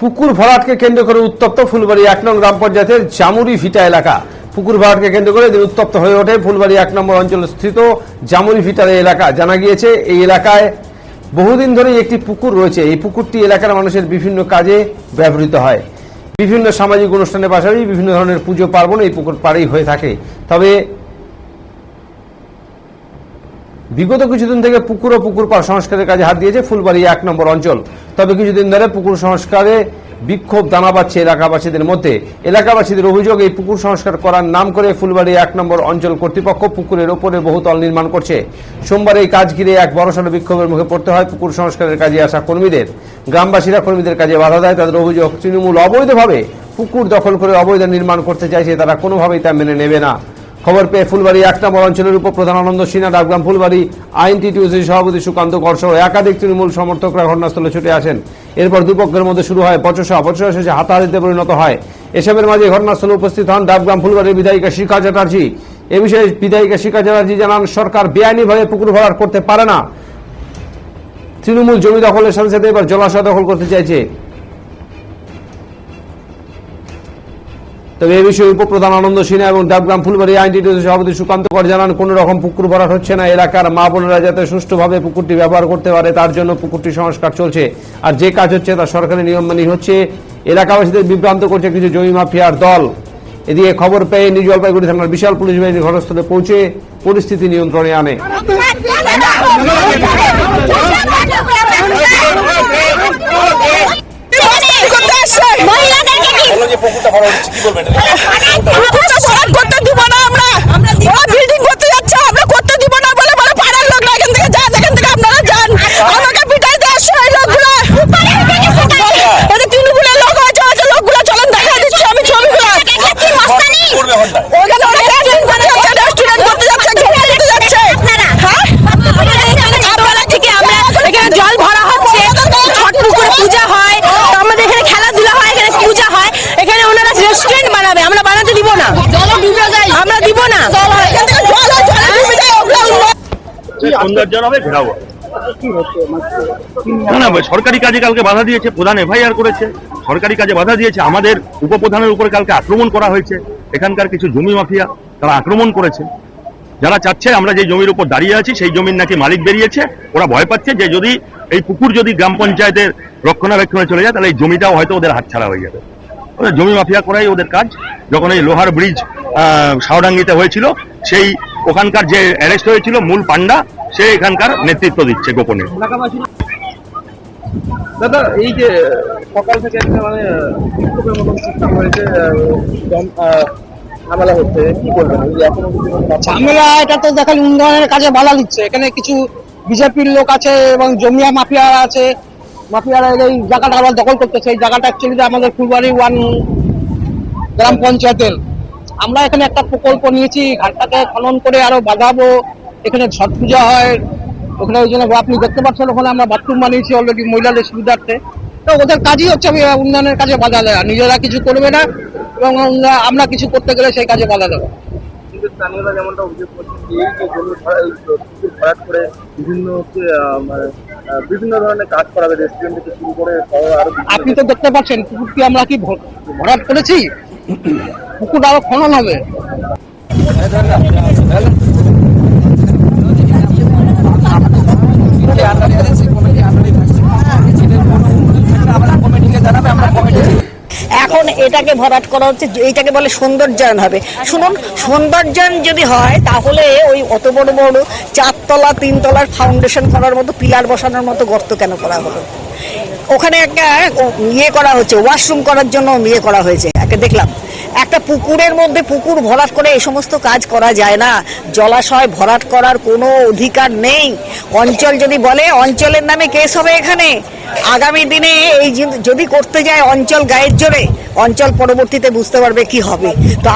পুকুর ভরাটকে কেন্দ্র করে উত্তপ্ত ফুলবাড়ি এক নং গ্রাম পঞ্চায়েতের জামুরি ভিটা এলাকা। পুকুর ভরাটকে কেন্দ্র করে এদিন উত্তপ্ত হয়ে ওঠে ফুলবাড়ি এক নম্বর অঞ্চল স্থিত জামুরি ভিটার এলাকা। জানা গিয়েছে, এই এলাকায় বহুদিন ধরেই একটি পুকুর রয়েছে। এই পুকুরটি এলাকার মানুষের বিভিন্ন কাজে ব্যবহৃত হয়। বিভিন্ন সামাজিক অনুষ্ঠানের পাশাপাশি বিভিন্ন ধরনের পুজো পার্বণ এই পুকুর পাড়েই হয়ে থাকে। তবে বিগত কিছুদিন থেকে পুকুর ও পুকুর পাড় সংস্কারের কাজে হাত দিয়েছে ফুলবাড়ি এক নম্বর অঞ্চল। তবে কিছুদিন ধরে পুকুর সংস্কারে বিক্ষোভ দানা বাচ্ছে এলাকাবাসীদের মধ্যে। এলাকাবাসীদের অভিযোগ, এই পুকুর সংস্কার করার নাম করে ফুলবাড়ি এক নম্বর অঞ্চল কর্তৃপক্ষ পুকুরের ওপরে বহুতল নির্মাণ করছে। সোমবার এই কাজ ঘিরে এক বড়সড় বিক্ষোভের মুখে পড়তে হয় পুকুর সংস্কারের কাজে আসা কর্মীদের। গ্রামবাসীরা কর্মীদের কাজে বাধা দেয়, তাদের অভিযোগ, তৃণমূল অবৈধভাবে পুকুর দখল করে অবৈধ নির্মাণ করতে চাইছে, তারা কোনোভাবেই তা মেনে নেবে না। খবর পেয়ে ফুলবাড়ি এক নম্বর অঞ্চলের উপপ্রধান আনন্দ সিনহা, ডাকগ্রাম ফুলবাড়ি আইনটিটিউসির সভাপতি সুকান্ত কর সহ একাধিক তৃণমূল সমর্থকরা ঘটনাস্থলে ছুটে আসেন। এরপর দুপক্ষের মধ্যে শুরু হয় বচসা বচসা শেষে হাতাহাতিতে পরিণত হয়। এসবের মাঝে ঘটনাস্থলে উপস্থিত হন ডাবগ্রাম ফুলবাড়ির বিধায়িকা শিখা চ্যাটার্জি। এ বিষয়ে বিধায়িকা শিখা চ্যাটার্জি জানান, সরকার বেআইনিভাবে পুকুর ভরাট করতে পারে না। তৃণমূল জমি দখলের সাথে সাথে এবার জলাশয় দখল করতে চাইছে। তবে এ বিষয়ে উপপ্রধান আনন্দ সিনহা এবং ডাবগ্রাম ফুলবাড়ি আইনটিটিউসির সভাপতি সুকান্ত কর জানান, কোন রকম পুকুর ভরাট হচ্ছে না। এলাকার মা বোনেরা যাতে সুষ্ঠুভাবে পুকুরটি ব্যবহার করতে পারে, তার জন্য পুকুরটি সংস্কার চলছে। আর যে কাজ হচ্ছে, তা সরকারি নিয়ম মানি হচ্ছে। এলাকাবাসীদের বিভ্রান্ত করছে কিছু জমি মাফিয়ার দল। এদিকে খবর পেয়ে নিউ জলপাইগুড়ি থানার বিশাল পুলিশ বাহিনী ঘটনাস্থলে পৌঁছে পরিস্থিতি নিয়ন্ত্রণে আনে। বলল যে পুকুরটা হচ্ছে কি বলবেন করতে দিব না আমরা। ওরা বিল্ডিং করতে যাচ্ছে আমরা করতে দিব না বলে বলে পাড়ার লোকরা এখান থেকে যান এখান থেকে আপনারা যান। আমাকে পিটাইতে আসছে ওই লোকগুলো। এটা তৃণমূলের লোক আছে লোকগুলো চলেন দেখা দিচ্ছি আমি ছবিগুলো করবে ঘন্টায় ওখানে ওরা রেস্টুরেন্ট করতে যাচ্ছে রেস্টুরেন্ট করতে যাচ্ছে ঘুরতে যেতে যাচ্ছে হ্যাঁ আপনারা থেকে আমরা এখানে জল ভরা হচ্ছে ছট পুকুরে পূজা হয় তো আমাদের এখানে খেলাধুলা হয় এখানে পূজা হয় এখানে ওনারা রেস্টুরেন্ট বানাবে আমরা বানাতে দিব না জলে ডুবে যায় আমরা দিব না এখান থেকে জল হয় জলে ডুবে যায় ওগুলো সৌন্দর্য হবে ঘেরাও না না সরকারি কাজে কালকে বাধা দিয়েছে প্রধান এফআইআর করেছে সরকারি কাজে বাধা দিয়েছে আমাদের উপপ্রধানের উপরে কালকে আক্রমণ করা হয়েছে এখানকার কিছু জমি মাফিয়া তারা আক্রমণ করেছে। যারা চাচ্ছে আমরা যে জমির উপর দাঁড়িয়ে আছি সেই জমির নাকি মালিক বেরিয়েছে ওরা ভয় পাচ্ছে যে যদি এই পুকুর যদি গ্রাম পঞ্চায়েতের রক্ষণাবেক্ষণে চলে যায় তাহলে এই জমিটাও হয়তো ওদের হাতছাড়া হয়ে যাবে। ওদের জমি মাফিয়া করাই ওদের কাজ। যখন এই লোহার ব্রিজ সাউডাঙ্গিতে হয়েছিল সেই ওখানকার যে অ্যারেস্ট হয়েছিল মূল পান্ডা সে এখানকার নেতৃত্ব দিচ্ছে গোপনে। দাদা এই যে সকাল থেকে একটা মানে বিক্ষোভের মতন সিস্টেম হয়েছে আহ, দম- আহ, ঝামেলা হচ্ছে কি বলবেন ঝামেলা এটা তো দেখাল উন্নয়নের কাজে বাধা দিচ্ছে। এখানে কিছু বিজেপির লোক আছে এবং জমিয়া মাফিয়ারা আছে। মাফিয়ারা এই জায়গাটা আবার দখল করতেছে এই জায়গাটা অ্যাকচুয়ালি আমাদের ফুলবাড়ি ওয়ান গ্রাম পঞ্চায়েতের। আমরা এখানে একটা প্রকল্প নিয়েছি ঘাটটাকে খনন করে আরও বাঁধাবো এখানে ছট পূজা হয় ওখানে ওই জন্য আপনি দেখতে পাচ্ছেন ওখানে আমরা বাথরুম বানিয়েছি অলরেডি মহিলাদের সুবিধার্থে। তো ওদের কাজই হচ্ছে আমি উন্নয়নের কাজে বাধা দেওয়া নিজেরা কিছু করবে না এবং আমরা- কিছু করতে গেলে সেই কাজে বাধা দেবো স্থানীয়রা যেমনটা অভিযোগ করছেন এই যে জমি ভরা- এই পুকুর ভরাট করে বিভিন্ন হচ্ছে আহ, মানে, আহ, বিভিন্ন ধরনের কাজ করাবে রেস্টুরেন্ট থেকে শুরু করে সহ আরও বিভিন্ন- আপনি তো দেখতে পাচ্ছেন পুকুরটি আমরা কি ভর- ভরাট করেছি? পুকুর আরও খনন হবে। এখন এটাকে ভরাট করা হচ্ছে এইটাকে বলে সৌন্দর্যায়ন হবে। শুনুন, সৌন্দর্যায়ন যদি হয়, তাহলে ওই অত বড় বড় চারতলা, তিনতলার ফাউন্ডেশন করার মতো, পিলার বসানোর মতো গর্ত কেন করা হলো? ওখানে একটা ইয়ে করা হচ্ছে ওয়াশরুম করার জন্য ইয়ে করা হয়েছে। একটা দেখলাম। একটা পুকুরের মধ্যে পুকুর ভরাট করে এই সমস্ত কাজ করা যায় না। জলাশয় ভরাট করার কোনো অধিকার নেই। অঞ্চল যদি বলে, অঞ্চলের নামে কেস হবে এখানে। আগামী দিনে এই যদি করতে যায় অঞ্চল গায়ের জোরে, অঞ্চল পরবর্তীতে বুঝতে পারবে কি হবে। তো